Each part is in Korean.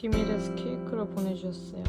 디밀에서 케이크를 보내주셨어요.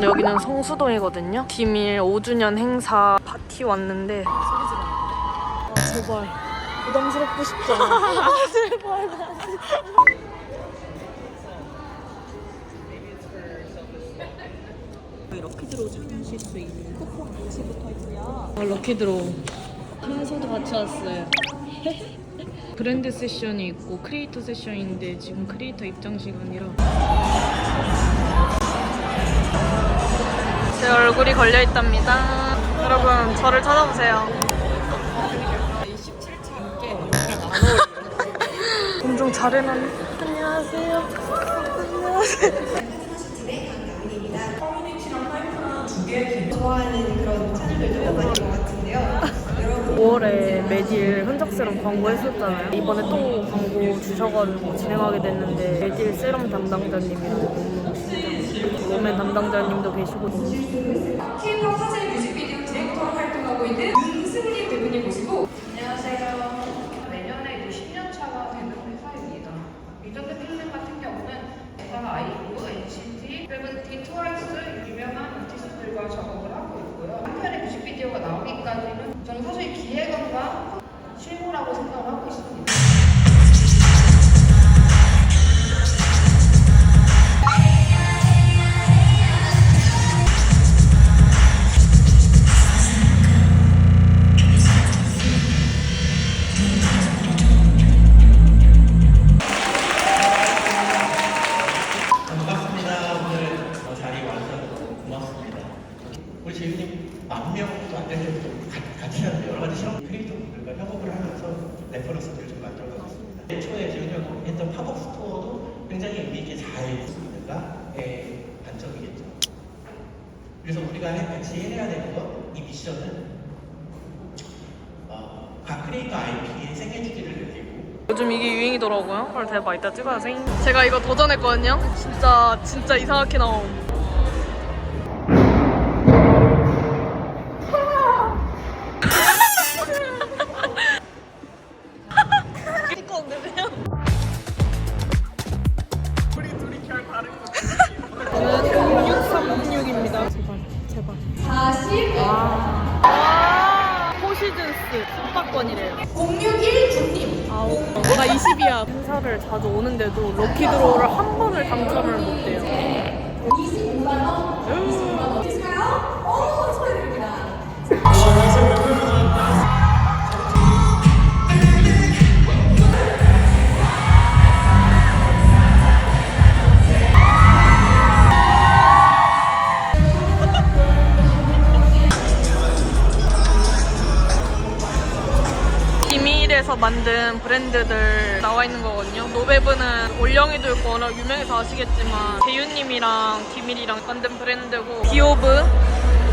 여기는 성수동이거든요. 디밀 5주년 행사 파티 왔는데 아, 제발 부담스럽고 싶지 않아. 아, 제발 나 럭키드로 참여하실 수 있는 쿠폰 같이 붙어 있고요. 아, 럭키드로우 순서도 같이 왔어요 브랜드 세션이 있고 크리에이터 세션인데 지금 크리에이터 입장 시간이라. 제 얼굴이 걸려 있답니다. 여러분 저를 찾아보세요. 17차 함께 여기랑 안 어울리는 엄청 잘 해놨네. 안녕하세요. 안녕하세요. 좋아하는 그런 채널들도 많은 것 같은데요. 5월에 흔적 세럼 광고 했었잖아요. 이번에 또 광고 주셔가지고 진행하게 됐는데 메딜 세럼 담당자님이랑 롬의 담당자님도 계시고 K-pop 사진 뮤직비디오 디렉터로 활동하고 있는 윤승림 대표님이시고 안녕하세요. 내년에 이제 10년 차가 되는 회사입니다. 리전드 필름 같은 경우는 에스파 아이브, NCT, 그리고 디트와이스 유명한 아티스트들과 작업을 하고 있고요. 한 편의 뮤직비디오가 나오기까지는 저는 사실 기획안과 실무라고 생각을 하고 있습니다. 했던 팝업 스토어도 굉장히 의미 있게 잘 있는가의 관점이겠죠. 그래서 우리가 해- 같이 해내야 되는 건 이 미션은 어, 각 크리에이터 IP의 생애 주기를 느끼고 요즘 이게 유행이더라고요. 헐 대박 이따 찍어야지. 제가 이거 도전했거든요. 진짜 진짜 이상하게 나옴. 661 중립. 아, 뭐가 20이야. 행사를 자주 오는데도 럭키드로우를 한 번을 당첨을 못해요. 25만 원. 음. 25만 원. 어머 소리입니다. 비밀에서 만든 브랜드들 나와 있는 거거든요. 노베브는 올영이도 있고 워낙 유명해서 아시겠지만 대유님이랑 비밀이랑 만든 브랜드고 기오브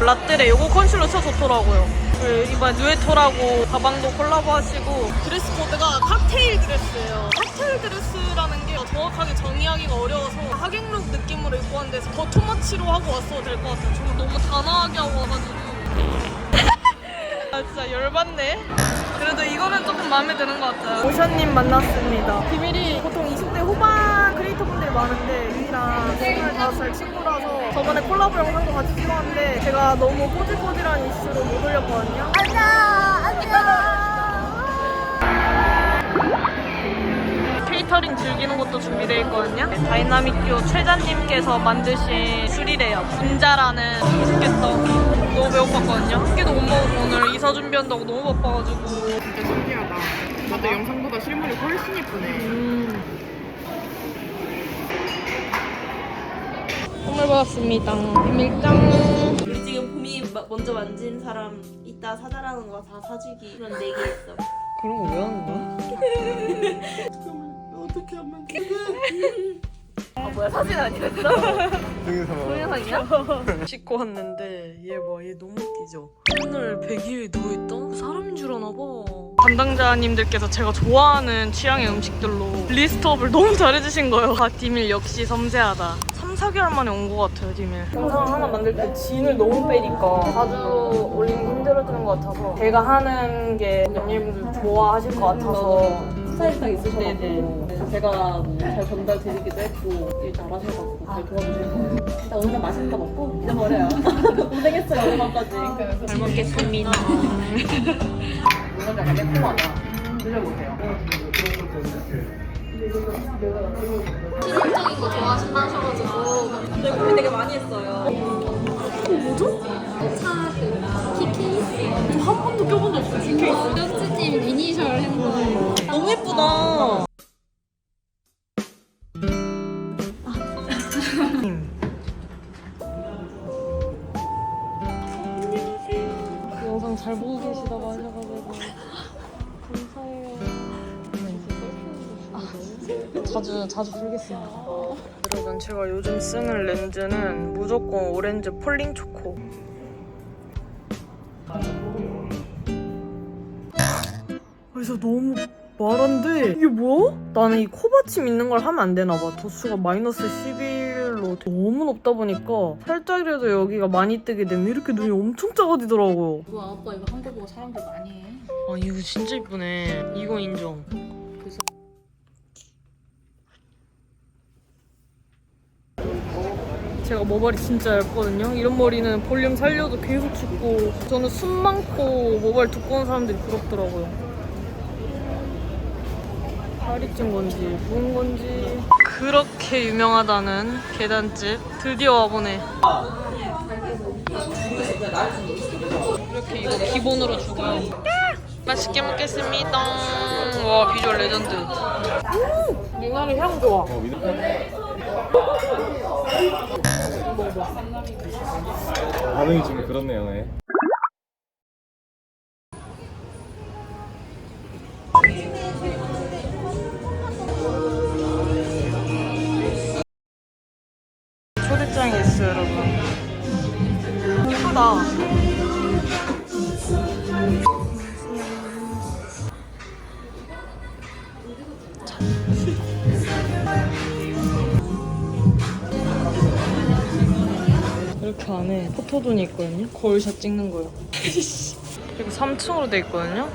라떼레 요거 컨실러 진짜 좋더라고요. 그리고 이번 누에토라고 가방도 콜라보 하시고 드레스 코드가 칵테일 드레스예요. 칵테일 드레스라는 게 정확하게 정의하기가 어려워서 하객룩 느낌으로 입고 왔는데 더 투머치로 하고 왔어도 될 것 같아요. 저는 너무 단아하게 하고 진짜 열받네. 그래도 이거는 조금 마음에 드는 것 같아요. 오션님 만났습니다. 비밀이 보통 20대 후반 크리에이터분들이 많은데 유이랑 25살 친구라서 저번에 콜라보 영상도 같이 찍었는데 제가 너무 꼬질꼬질한 이슈로 못 올렸거든요. 안녕! 안녕! 케이터링 즐기는 것도 준비되어 있거든요. 다이나믹 듀오 최자님께서 만드신 술이래요. 분자라는 맛있겠다. 너무 배고팠거든요. 한 끼도 못 먹어서 오늘 이사 준비한다고 너무 바빠가지고. 진짜 신기하다. 나도 영상보다 실물이 훨씬 예쁘네. 음. 선물 받았습니다. 비밀장. 우리 지금 봄이 마- 먼저 만진 사람 이따 사달라는 거 다 사주기 그런 내기 있어. 그런 거 왜 하는 거야? 어떻게 하면 돼? 아 뭐야 사진 아니었어? 동영상이야? 씻고 왔는데 얘 봐, 얘 너무 웃기죠? 오늘 100일 누워있다? 사람인 줄 아나 봐. 담당자님들께서 제가 좋아하는 취향의 음식들로 리스트업을 너무 잘해주신 거예요. 아, 디밀 역시 섬세하다. 3, 4개월 만에 온 것 같아요, 디밀. 영상 하나 만들 때 진을 너무 빼니까 자주 올리는 게 힘들어지는 것 같아서 제가 하는 게 언니분들 좋아하실 것 같아서 스타일 딱 있으셔가지고 제가 뭐잘 전달 드리기도 했고 일 잘하셔가지고 잘 도와주시고 일단 오늘 맛있는 거 먹고 잊어버려요. 고생했어요 오늘까지. 잘 먹겠습니다. 이건 약간 매콤하다. 드셔보세요. 시즌적인 거 좋아하신다 하셔가지고 네, 고민 되게 많이 했어요. 뭐죠? 차그 키케이스 한 번도 껴본 적 없어요. 핸드 너무 예쁘다. 영상 잘 보고 계시다고 하셔가지고 감사해요. 아, 자주 자주 풀겠습니다. 여러분 제가 요즘 쓰는 렌즈는 무조건 오렌지 폴링 초코. 그래서 너무 말한데 이게 뭐야? 나는 이 코받침 있는 걸 하면 안 되나 봐. 도수가 마이너스 11로 너무 높다 보니까 살짝이라도 여기가 많이 뜨게 되면 이렇게 눈이 엄청 작아지더라고요. 우와 아빠 이거 한국 보고 사람들 많이 해 아 이거 진짜 이쁘네. 이거 인정. 제가 모발이 진짜 얇거든요. 이런 머리는 볼륨 살려도 계속 죽고 저는 숨 많고 모발 두꺼운 사람들이 부럽더라고요. 찐 건지 부은 건지 그렇게 유명하다는 계단집 드디어 와보네. 이렇게 이거 기본으로 주고요. 맛있게 먹겠습니다. 와 비주얼 레전드. 음, 미나리 향 좋아. 반응이 좀 그렇네요. 예. 이렇게 안에 포토존이 있거든요. 거울샷 찍는 거요. 그리고 3층으로 돼 있거든요.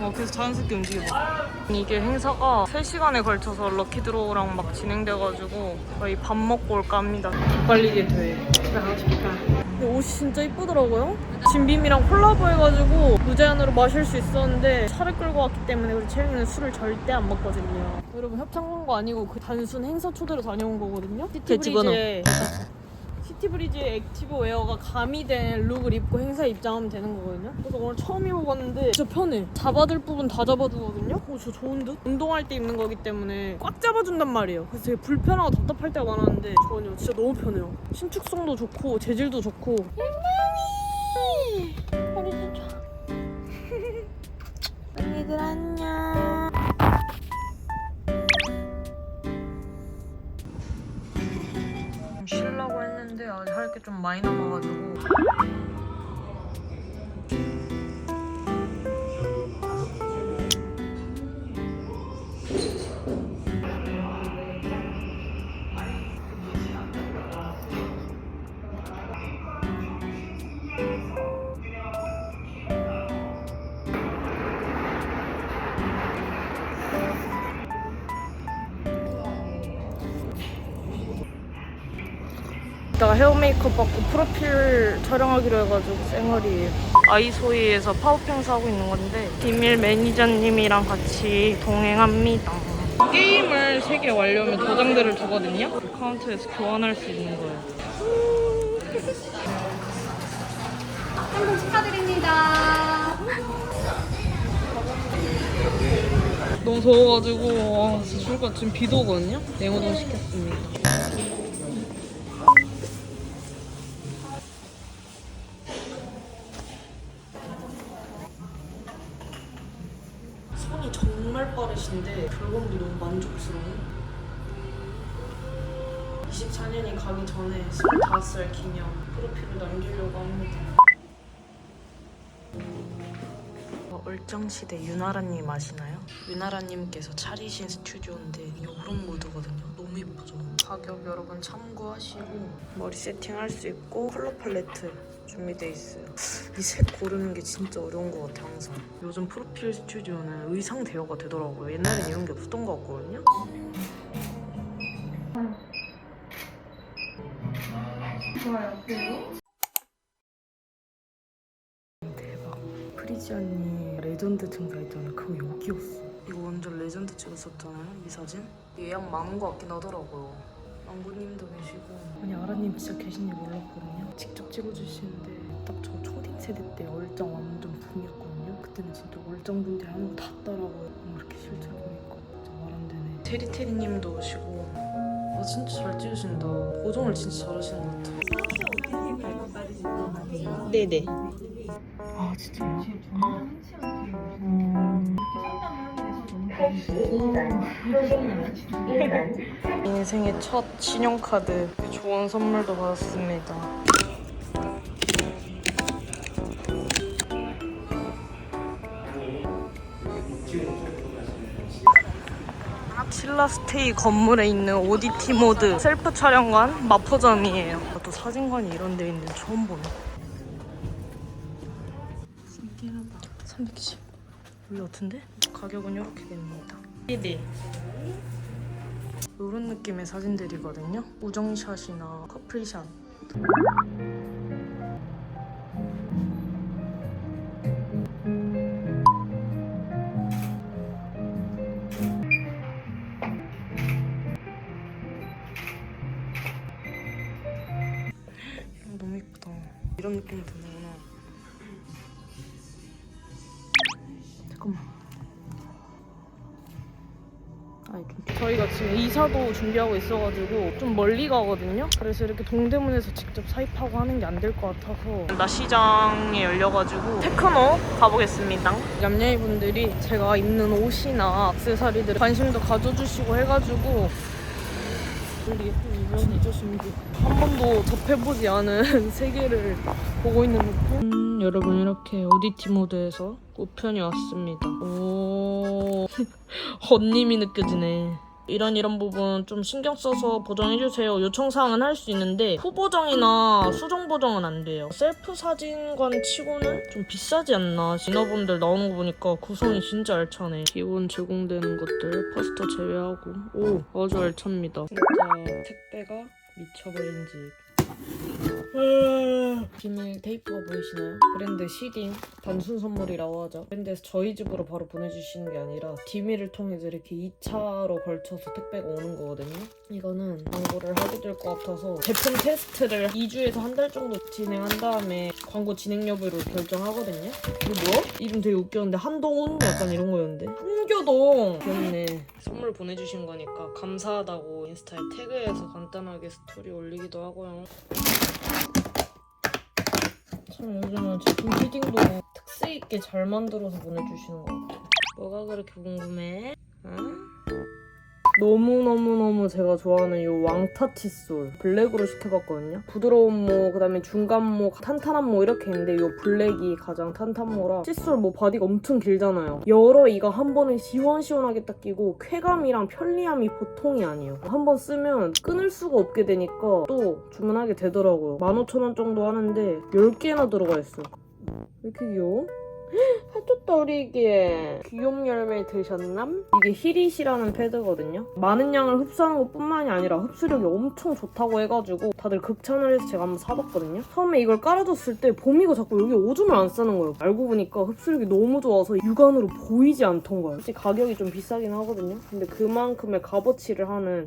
어, 그래서 자연스럽게 움직여봐. 이게 행사가 3시간에 걸쳐서 럭키드로우랑 막 진행돼가지고 저희 밥 먹고 올까 합니다. 빨리게 돼. 근데 옷이 진짜 이쁘더라고요. 진빔이랑 콜라보 해가지고 무제한으로 마실 수 있었는데 차를 끌고 왔기 때문에 우리 채영이는 술을 절대 안 먹거든요. 여러분 협찬 광고 아니고 그 단순 행사 초대로 다녀온 거거든요. 시티브리지에 시티브리지의 액티브 웨어가 가미된 룩을 입고 행사에 입장하면 되는 거거든요. 그래서 오늘 처음 입어봤는데 진짜 편해. 잡아줄 부분 다 잡아주거든요. 어, 진짜 좋은 듯? 운동할 때 입는 거기 때문에 꽉 잡아준단 말이에요. 그래서 되게 불편하고 답답할 때가 많았는데 전혀 진짜 너무 편해요. 신축성도 좋고 재질도 좋고. 많이 남아 이따가 헤어 메이크업 받고 프로필 촬영하기로 해가지고 쌩얼이에요. 아이소이에서 파업 행사하고 있는 건데 비밀 매니저님이랑 같이 동행합니다. 게임을 3개 완료하면 도장들을 주거든요. 카운트에서 교환할 수 있는 거예요. 한국 축하드립니다 너무 더워가지고 와 진짜 죽을 것 같아. 지금 비도 오거든요. 냉우동 시켰습니다. 손이 빠르신데 결과물이 너무 만족스러워. 24년이 가기 전에 25살 기념 프로필을 남기려고 합니다. 어, 얼짱시대 유나라님 아시나요? 유나라님께서 차리신 스튜디오인데 요런 모드거든요. 너무 예쁘죠? 가격 여러분 참고하시고 머리 세팅할 수 있고 컬러 팔레트 준비돼 있어요. 이 색 고르는 게 진짜 어려운 것 같아 항상. 요즘 프로필 스튜디오는 의상 대여가 되더라고요. 옛날엔 이런 게 없었던 것 같거든요. 대박. 프리지 언니 레전드 증사했잖아. 그거 여기였어. 이거 완전 레전드 찍었었잖아요. 이 사진. 예약 많은 것 같긴 하더라고요. 망구님도 계시고. 아니 아라님 진짜 계신지 몰랐거든요. 직접 찍어주시는데 딱 저 초딩 세대 때 얼짱 완전 붐이었거든요. 그때는 진짜 얼짱 분들이 하는 거 다 따라고요. 이렇게 실제 보니까 진짜 말안 되네. 테리테리님도 오시고. 아 진짜 잘 찍으신다. 고정을 진짜 잘하시는 것 같아요. 네네. 아 진짜요? 음. 인생의 첫 신용카드 좋은 선물도 받았습니다. 신라스테이 건물에 있는 오디티 모드 셀프 촬영관 마포점이에요. 또 사진관이 이런 데 있는 데 처음 보네. 310. 여기 같은데? 가격은 이렇게 됩니다. 네네. 이런 느낌의 사진들이거든요. 우정샷이나 커플샷. 이사도 준비하고 있어가지고 좀 멀리 가거든요. 그래서 이렇게 동대문에서 직접 사입하고 하는 게 안 될 것 같아서 나 시장에 열려가지고 테크노 가보겠습니다. 얌얌이 분들이 제가 입는 옷이나 액세서리들 관심도 가져주시고 해가지고 우리 이런 신기 한 번도 접해보지 않은 세계를 보고 있는 느낌? 음, 여러분 이렇게 오디티 모드에서 우편이 왔습니다. 오 헛님이 느껴지네. 이런 이런 부분 좀 신경 써서 보정해주세요. 요청사항은 할 수 있는데 후보정이나 수정 보정은 안 돼요. 셀프 사진관 치고는 좀 비싸지 않나. 인어분들 나오는 거 보니까 구성이 진짜 알차네. 기본 제공되는 것들 파스타 제외하고 오 아주 알찹니다. 진짜 택배가 미쳐버린 집. 비밀 테이프가 보이시나요? 브랜드 시딩 단순 선물이라고 하죠. 브랜드에서 저희 집으로 바로 보내주시는 게 아니라 디미를 통해서 이렇게 2차로 걸쳐서 택배가 오는 거거든요. 이거는 광고를 하게 될 것 같아서 제품 테스트를 2주에서 한 달 정도 진행한 다음에 광고 진행 여부를 결정하거든요. 이거 뭐야? 이름 되게 웃겼는데 한동훈 약간 이런 거였는데 한교동 귀엽네. 선물 보내주신 거니까 감사하다고 인스타에 태그해서 간단하게 스토리 올리기도 하고요. 참 요즘은 제품 피딩도 특색 있게 잘 만들어서 보내주시는 것 같아요. 뭐가 그렇게 궁금해? 응? 너무너무너무 제가 좋아하는 이 왕타 칫솔 블랙으로 시켜봤거든요. 부드러운 모, 그 다음에 중간 모, 탄탄한 모 이렇게 있는데 이 블랙이 가장 탄탄 모라 칫솔 뭐 바디가 엄청 길잖아요. 열어 이거 한 번에 시원시원하게 딱 끼고 쾌감이랑 편리함이 보통이 아니에요. 한 번 쓰면 끊을 수가 없게 되니까 또 주문하게 되더라고요. 15,000원 정도 하는데 10개나 들어가 있어. 왜 이렇게 귀여워? 이게 귀염 열매 드셨남? 이게 히릿이라는 패드거든요. 많은 양을 흡수하는 것 뿐만이 아니라 흡수력이 엄청 좋다고 해가지고 다들 극찬을 해서 제가 한번 사봤거든요. 처음에 이걸 깔아줬을 때 봄이가 자꾸 여기 오줌을 안 싸는 거예요. 알고 보니까 흡수력이 너무 좋아서 육안으로 보이지 않던 거예요. 솔직히 가격이 좀 비싸긴 하거든요. 근데 그만큼의 값어치를 하는